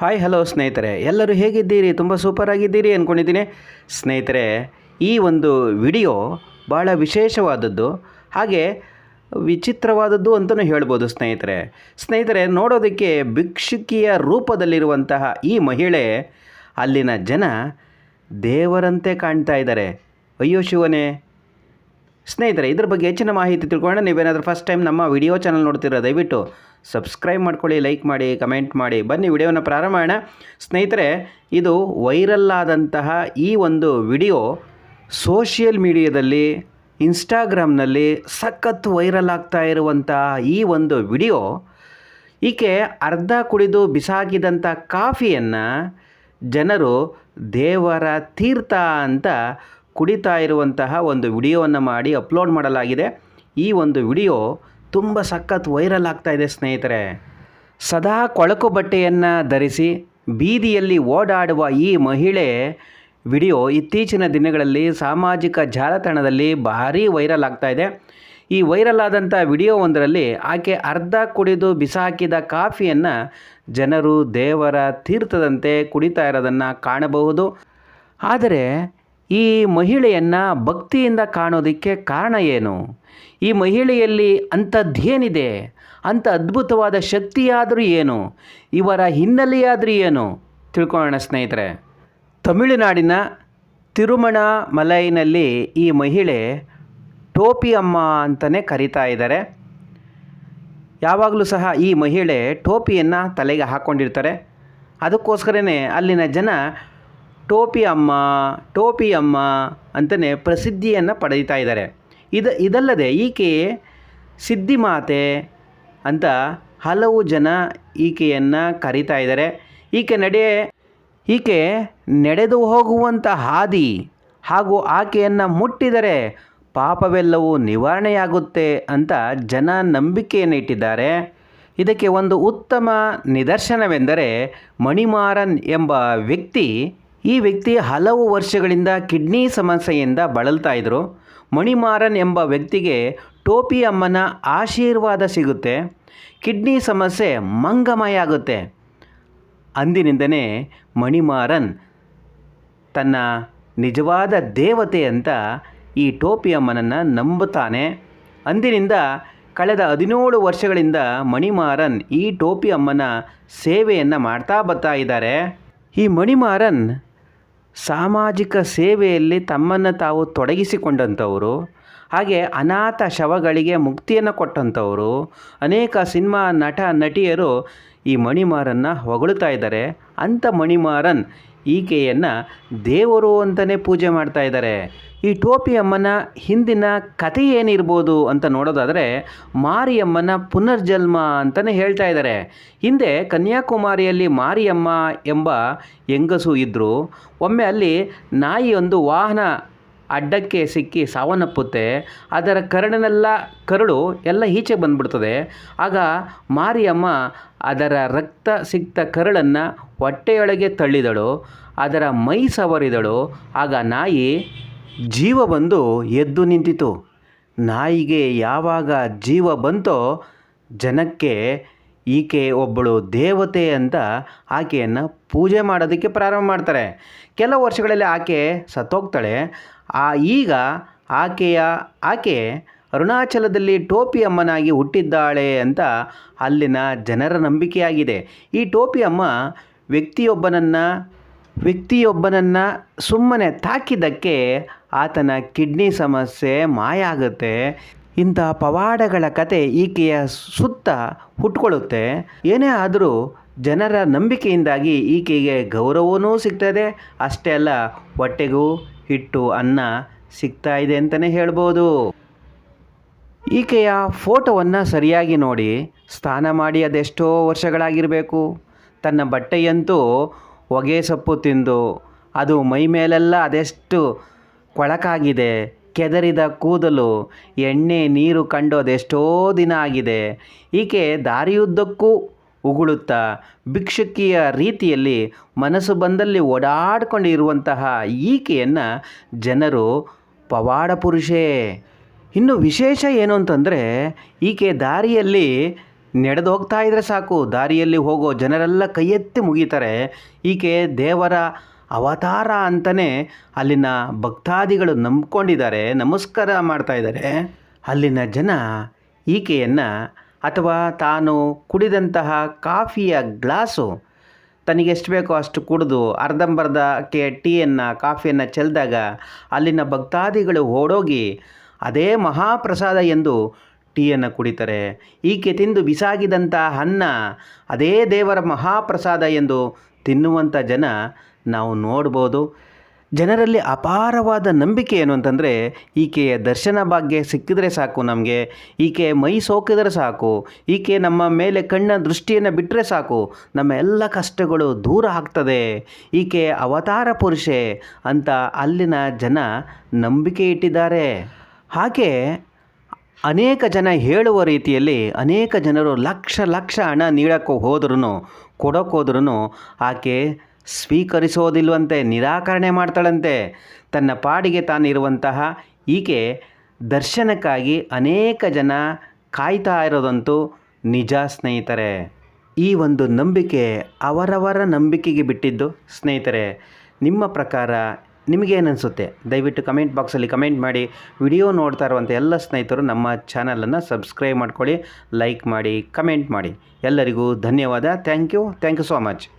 Hi hello ಸ್ನೇಹಿತರೆ. ಎಲ್ಲರೂ ಹೇಗಿದ್ದೀರಿ? ತುಂಬ ಸೂಪರ್ ಆಗಿದ್ದೀರಿ ಅಂದ್ಕೊಂಡಿದ್ದೀನಿ ಸ್ನೇಹಿತರೆ, ಈ ಒಂದು ವಿಡಿಯೋ ಭಾಳ ವಿಶೇಷವಾದದ್ದು, ಹಾಗೆ ವಿಚಿತ್ರವಾದದ್ದು ಅಂತಲೂ ಹೇಳ್ಬೋದು ಸ್ನೇಹಿತರೆ. ಸ್ನೇಹಿತರೆ, ನೋಡೋದಕ್ಕೆ ಭಿಕ್ಷುಕಿಯ ರೂಪದಲ್ಲಿರುವಂತಹ ಈ ಮಹಿಳೆ, ಅಲ್ಲಿನ ಜನ ದೇವರಂತೆ ಕಾಣ್ತಾ ಇದ್ದಾರೆ. ಅಯ್ಯೋ ಶಿವನೇ! ಸ್ನೇಹಿತರೆ, ಇದ್ರ ಬಗ್ಗೆ ಹೆಚ್ಚಿನ ಮಾಹಿತಿ ತಿಳ್ಕೊಂಡು ನೀವೇನಾದರೂ ಫಸ್ಟ್ ಟೈಮ್ ನಮ್ಮ ವಿಡಿಯೋ ಚಾನಲ್ ನೋಡ್ತಿರೋ ದಯವಿಟ್ಟು ಸಬ್ಸ್ಕ್ರೈಬ್ ಮಾಡ್ಕೊಳ್ಳಿ ಲೈಕ್ ಮಾಡಿ ಕಮೆಂಟ್ ಮಾಡಿ. ಬನ್ನಿ, ವಿಡಿಯೋನ ಪ್ರಾರಂಭ ಮಾಡೋಣ. ಸ್ನೇಹಿತರೆ, ಇದು ವೈರಲ್ ಆದಂತಹ ಈ ಒಂದು ವಿಡಿಯೋ ಸೋಷಿಯಲ್ ಮೀಡಿಯಾದಲ್ಲಿ ಇನ್ಸ್ಟಾಗ್ರಾಮ್ನಲ್ಲಿ ಸಖತ್ ವೈರಲ್ ಆಗ್ತಾ ಇರುವಂತಹ ಈ ಒಂದು ವಿಡಿಯೋ ಈಕೆ ಅರ್ಧ ಕುಡಿದು ಬಿಸಾಕಿದಂಥ ಕಾಫಿಯನ್ನು ಜನರು ದೇವರ ತೀರ್ಥ ಅಂತ ಕುಡಿತಾ ಇರುವಂತಹ ಒಂದು ವಿಡಿಯೋವನ್ನು ಮಾಡಿ ಅಪ್ಲೋಡ್ ಮಾಡಲಾಗಿದೆ. ಈ ಒಂದು ವಿಡಿಯೋ ತುಂಬ ಸಖತ್ ವೈರಲ್ ಆಗ್ತಾ ಇದೆ ಸ್ನೇಹಿತರೆ. ಸದಾ ಕೊಳಕು ಬಟ್ಟೆಯನ್ನು ಧರಿಸಿ ಬೀದಿಯಲ್ಲಿ ಓಡಾಡುವ ಈ ಮಹಿಳೆ ವಿಡಿಯೋ ಇತ್ತೀಚಿನ ದಿನಗಳಲ್ಲಿ ಸಾಮಾಜಿಕ ಜಾಲತಾಣದಲ್ಲಿ ಭಾರೀ ವೈರಲ್ ಆಗ್ತಾ ಇದೆ. ಈ ವೈರಲ್ ಆದಂಥ ವಿಡಿಯೋ ಒಂದರಲ್ಲಿ ಆಕೆ ಅರ್ಧ ಕುಡಿದು ಬಿಸಾಕಿದ ಕಾಫಿಯನ್ನು ಜನರು ದೇವರ ತೀರ್ಥದಂತೆ ಕುಡಿತಾ ಇರೋದನ್ನು ಕಾಣಬಹುದು. ಆದರೆ ಈ ಮಹಿಳೆಯನ್ನು ಭಕ್ತಿಯಿಂದ ಕಾಣೋದಕ್ಕೆ ಕಾರಣ ಏನು? ಈ ಮಹಿಳೆಯಲ್ಲಿ ಅಂಥದ್ದೇನಿದೆ ಅಂಥ ಅದ್ಭುತವಾದ ಶಕ್ತಿಯಾದರೂ ಏನು? ಇವರ ಹಿನ್ನೆಲೆಯಾದರೂ ಏನು? ತಿಳ್ಕೊಳ್ಳೋಣ ಸ್ನೇಹಿತರೆ. ತಮಿಳುನಾಡಿನ ತಿರುಮಣ ಮಲೈನಲ್ಲಿ ಈ ಮಹಿಳೆ ಟೋಪಿ ಅಮ್ಮ ಅಂತಲೇ ಕರೀತಾ ಇದ್ದಾರೆ. ಯಾವಾಗಲೂ ಸಹ ಈ ಮಹಿಳೆ ಟೋಪಿಯನ್ನು ತಲೆಗೆ ಹಾಕ್ಕೊಂಡಿರ್ತಾರೆ ಅದಕ್ಕೋಸ್ಕರನೇ ಅಲ್ಲಿನ ಜನ ಟೋಪಿ ಅಮ್ಮ ಟೋಪಿ ಅಮ್ಮ ಅಂತಲೇ ಪ್ರಸಿದ್ಧಿಯನ್ನು ಪಡೆಯುತ್ತಾ ಇದ್ದಾರೆ. ಇದು, ಇದಲ್ಲದೆ ಈಕೆ ಸಿದ್ಧಿಮಾತೆ ಅಂತ ಹಲವು ಜನ ಈಕೆಯನ್ನು ಕರೀತಾ ಇದ್ದಾರೆ. ಈಕೆ ನಡೆ ಈಕೆ ನಡೆದು ಹೋಗುವಂಥ ಹಾದಿ ಹಾಗೂ ಆಕೆಯನ್ನು ಮುಟ್ಟಿದರೆ ಪಾಪವೆಲ್ಲವೂ ನಿವಾರಣೆಯಾಗುತ್ತೆ ಅಂತ ಜನ ನಂಬಿಕೆಯನ್ನು ಇಟ್ಟಿದ್ದಾರೆ. ಇದಕ್ಕೆ ಒಂದು ಉತ್ತಮ ನಿದರ್ಶನವೆಂದರೆ ಮಣಿಮಾರನ್ ಎಂಬ ವ್ಯಕ್ತಿ ಈ ವ್ಯಕ್ತಿ ಹಲವು ವರ್ಷಗಳಿಂದ ಕಿಡ್ನಿ ಸಮಸ್ಯೆಯಿಂದ ಬಳಲ್ತಾ ಇದ್ದರು ಮಣಿಮಾರನ್ ಎಂಬ ವ್ಯಕ್ತಿಗೆ ಟೋಪಿ ಅಮ್ಮನ ಆಶೀರ್ವಾದ ಸಿಗುತ್ತೆ. ಕಿಡ್ನಿ ಸಮಸ್ಯೆ ಮಂಗಮಯ ಆಗುತ್ತೆ. ಅಂದಿನಿಂದನೇ ಮಣಿಮಾರನ್ ತನ್ನ ನಿಜವಾದ ದೇವತೆ ಅಂತ ಈ ಟೋಪಿ ಅಮ್ಮನನ್ನು ನಂಬುತ್ತಾನೆ. ಅಂದಿನಿಂದ ಕಳೆದ ಹದಿನೇಳು ವರ್ಷಗಳಿಂದ ಮಣಿಮಾರನ್ ಈ ಟೋಪಿ ಅಮ್ಮನ ಸೇವೆಯನ್ನು ಮಾಡ್ತಾ ಬರ್ತಾ ಇದ್ದಾರೆ. ಈ ಮಣಿಮಾರನ್ ಸಾಮಾಜಿಕ ಸೇವೆಯಲ್ಲಿ ತಮ್ಮನ್ನು ತಾವು ತೊಡಗಿಸಿಕೊಂಡಂಥವರು, ಹಾಗೆ ಅನಾಥ ಶವಗಳಿಗೆ ಮುಕ್ತಿಯನ್ನು ಕೊಟ್ಟಂಥವರು, ಅನೇಕ ಸಿನಿಮಾ ನಟ ನಟಿಯರು ಈ ಮಣಿಮಾರನ್ನು ಹೊಗಳುತ್ತಾ ಇದ್ದಾರೆ. ಅಂಥ ಮಣಿಮಾರನ್ ಈಕೆಯನ್ನು ದೇವರು ಅಂತಲೇ ಪೂಜೆ ಮಾಡ್ತಾ ಇದ್ದಾರೆ. ಈ ಟೋಪಿ ಅಮ್ಮನ ಹಿಂದಿನ ಕಥೆ ಏನಿರ್ಬೋದು ಅಂತ ನೋಡೋದಾದರೆ ಮಾರಿಯಮ್ಮನ ಪುನರ್ಜನ್ಮ ಅಂತಲೇ ಹೇಳ್ತಾ ಇದ್ದಾರೆ. ಹಿಂದೆ ಕನ್ಯಾಕುಮಾರಿಯಲ್ಲಿ ಮಾರಿಯಮ್ಮ ಎಂಬ ಹೆಂಗಸು ಇದ್ದರು ಒಮ್ಮೆ ಅಲ್ಲಿ ನಾಯಿಯೊಂದು ವಾಹನ ಅಡ್ಡಕ್ಕೆ ಸಿಕ್ಕಿ ಸಾವನ್ನಪ್ಪುತ್ತೆ. ಅದರ ಕರುಣನೆಲ್ಲ ಕರುಳು ಎಲ್ಲ ಈಚೆ ಬಂದ್ಬಿಡ್ತದೆ. ಆಗ ಮಾರಿಯಮ್ಮ ಅದರ ರಕ್ತ ಸಿಕ್ತ ಕರಳನ್ನು ಹೊಟ್ಟೆಯೊಳಗೆ ತಳ್ಳಿದಳು. ಅದರ ಮೈ ಸವರಿದಳು. ಆಗ ನಾಯಿ ಜೀವ ಬಂದು ಎದ್ದು ನಿಂತಿತು. ನಾಯಿಗೆ ಯಾವಾಗ ಜೀವ ಬಂತೋ ಜನಕ್ಕೆ ಈಕೆ ಒಬ್ಬಳು ದೇವತೆ ಅಂತ ಆಕೆಯನ್ನು ಪೂಜೆ ಮಾಡೋದಕ್ಕೆ ಪ್ರಾರಂಭ ಮಾಡ್ತಾರೆ. ಕೆಲವು ವರ್ಷಗಳಲ್ಲಿ ಆಕೆ ಸತ್ತೋಗ್ತಾಳೆ. ಆ ಈಗ ಆಕೆಯ, ಆಕೆ ಅರುಣಾಚಲದಲ್ಲಿ ಟೋಪಿ ಅಮ್ಮನಾಗಿ ಹುಟ್ಟಿದ್ದಾಳೆ ಅಂತ ಅಲ್ಲಿನ ಜನರ ನಂಬಿಕೆಯಾಗಿದೆ. ಈ ಟೋಪಿ ಅಮ್ಮ ವ್ಯಕ್ತಿಯೊಬ್ಬನನ್ನು ವ್ಯಕ್ತಿಯೊಬ್ಬನನ್ನು ಸುಮ್ಮನೆ ತಾಕಿದ್ದಕ್ಕೆ ಆತನ ಕಿಡ್ನಿ ಸಮಸ್ಯೆ ಮಾಯ ಆಗುತ್ತೆ ಇಂತಹ ಪವಾಡಗಳ ಕತೆ ಈಕೆಯ ಸುತ್ತ ಹುಟ್ಕೊಳ್ಳುತ್ತೆ. ಏನೇ ಆದರೂ ಜನರ ನಂಬಿಕೆಯಿಂದಾಗಿ ಈಕೆಗೆ ಗೌರವವೂ ಸಿಗ್ತದೆ. ಅಷ್ಟೇ ಅಲ್ಲ, ಹೊಟ್ಟೆಗೂ ಹಿಟ್ಟು ಅನ್ನ ಸಿಗ್ತಾ ಇದೆ ಅಂತಲೇ ಹೇಳ್ಬೋದು. ಈಕೆಯ ಫೋಟೋವನ್ನು ಸರಿಯಾಗಿ ನೋಡಿ ಸ್ನಾನ ಮಾಡಿ ಅದೆಷ್ಟೋ ವರ್ಷಗಳಾಗಿರಬೇಕು. ತನ್ನ ಬಟ್ಟೆಯಂತೂ ಹೊಗೆ ಸೊಪ್ಪು ತಿಂದು, ಅದು ಮೈ ಮೇಲೆಲ್ಲ ಅದೆಷ್ಟು ಕೊಳಕಾಗಿದೆ, ಕೆದರಿದ ಕೂದಲು, ಎಣ್ಣೆ, ನೀರು ಕಂಡು ಅದೆಷ್ಟೋ ದಿನ ಆಗಿದೆ. ಈಕೆ ದಾರಿಯುದ್ದಕ್ಕೂ ಉಗುಳುತ್ತಾ ಭಿಕ್ಷುಕಿಯ ರೀತಿಯಲ್ಲಿ ಮನಸ್ಸು ಬಂದಲ್ಲಿ ಓಡಾಡ್ಕೊಂಡಿರುವಂತಹ ಈಕೆಯನ್ನು ಜನರು ಪವಾಡ ಪುರುಷೇ. ಇನ್ನು ವಿಶೇಷ ಏನು ಅಂತಂದರೆ, ಈಕೆ ದಾರಿಯಲ್ಲಿ ನಡೆದು ಹೋಗ್ತಾ ಇದ್ರೆ ಸಾಕು. ದಾರಿಯಲ್ಲಿ ಹೋಗೋ ಜನರೆಲ್ಲ ಕೈ ಎತ್ತಿ ಮುಗಿತಾರೆ. ಈಕೆ ದೇವರ ಅವತಾರ ಅಂತಲೇ ಅಲ್ಲಿನ ಭಕ್ತಾದಿಗಳು ನಂಬ್ಕೊಂಡಿದ್ದಾರೆ, ನಮಸ್ಕಾರ ಮಾಡ್ತಾ ಇದ್ದಾರೆ. ಅಲ್ಲಿನ ಜನ ಈಕೆಯನ್ನು ಅಥವಾ ತಾನು ಕುಡಿದಂತಹ ಕಾಫಿಯ ಗ್ಲಾಸು ತನಗೆಷ್ಟು ಬೇಕೋ ಅಷ್ಟು ಕುಡಿದು ಅರ್ಧಂಬರ್ಧಕ್ಕೆ ಟೀಯನ್ನು, ಕಾಫಿಯನ್ನು ಚೆಲ್ಲಿದಾಗ ಅಲ್ಲಿನ ಭಕ್ತಾದಿಗಳು ಓಡೋಗಿ ಅದೇ ಮಹಾಪ್ರಸಾದ ಎಂದು ಟೀಯನ್ನು ಕುಡಿತಾರೆ. ಈಕೆ ತಿಂದು ಬಿಸಾಗಿದಂಥ ಅನ್ನ ಅದೇ ದೇವರ ಮಹಾಪ್ರಸಾದ ಎಂದು ತಿನ್ನುವಂಥ ಜನ ನಾವು ನೋಡ್ಬೋದು. ಜನರಲ್ಲಿ ಅಪಾರವಾದ ನಂಬಿಕೆ ಏನು ಅಂತಂದರೆ, ಈಕೆಯ ದರ್ಶನ ಭಾಗ್ಯ ಸಿಕ್ಕಿದ್ರೆ ಸಾಕು ನಮಗೆ, ಈಕೆ ಮೈ ಸೋಕಿದರೆ ಸಾಕು, ಈಕೆ ನಮ್ಮ ಮೇಲೆ ಕಣ್ಣ ದೃಷ್ಟಿಯನ್ನು ಬಿಟ್ಟರೆ ಸಾಕು, ನಮ್ಮ ಎಲ್ಲ ಕಷ್ಟಗಳು ದೂರ ಆಗ್ತದೆ, ಈಕೆ ಅವತಾರ ಪುರುಷೆ ಅಂತ ಅಲ್ಲಿನ ಜನ ನಂಬಿಕೆ ಇಟ್ಟಿದ್ದಾರೆ. ಹಾಗೆ ಅನೇಕ ಜನ ಹೇಳುವ ರೀತಿಯಲ್ಲಿ ಅನೇಕ ಜನರು ಲಕ್ಷ ಲಕ್ಷ ಹಣ ನೀಡೋಕ್ಕೆ ಹೋದ್ರೂ ಕೊಡೋಕ್ಕೋದ್ರೂ ಆಕೆ ಸ್ವೀಕರಿಸೋದಿಲ್ವಂತೆ, ನಿರಾಕರಣೆ ಮಾಡ್ತಾಳಂತೆ. ತನ್ನ ಪಾಡಿಗೆ ತಾನಿರುವಂತಹ ಈಕೆ ದರ್ಶನಕ್ಕಾಗಿ ಅನೇಕ ಜನ ಕಾಯ್ತಾ ಇರೋದಂತೂ ನಿಜ ಸ್ನೇಹಿತರೆ. ಈ ಒಂದು ನಂಬಿಕೆ ಅವರವರ ನಂಬಿಕೆಗೆ ಬಿಟ್ಟಿದ್ದು ಸ್ನೇಹಿತರೆ. ನಿಮ್ಮ ಪ್ರಕಾರ ನಿಮಗೇನಿಸುತ್ತೆ ದಯವಿಟ್ಟು ಕಮೆಂಟ್ ಬಾಕ್ಸಲ್ಲಿ ಕಮೆಂಟ್ ಮಾಡಿ. ವಿಡಿಯೋ ನೋಡ್ತಾ ಇರುವಂಥ ಎಲ್ಲ ಸ್ನೇಹಿತರು ನಮ್ಮ ಚಾನಲನ್ನು ಸಬ್ಸ್ಕ್ರೈಬ್ ಮಾಡ್ಕೊಳ್ಳಿ, ಲೈಕ್ ಮಾಡಿ, ಕಮೆಂಟ್ ಮಾಡಿ. ಎಲ್ಲರಿಗೂ ಧನ್ಯವಾದ. Thank you. Thank you so much.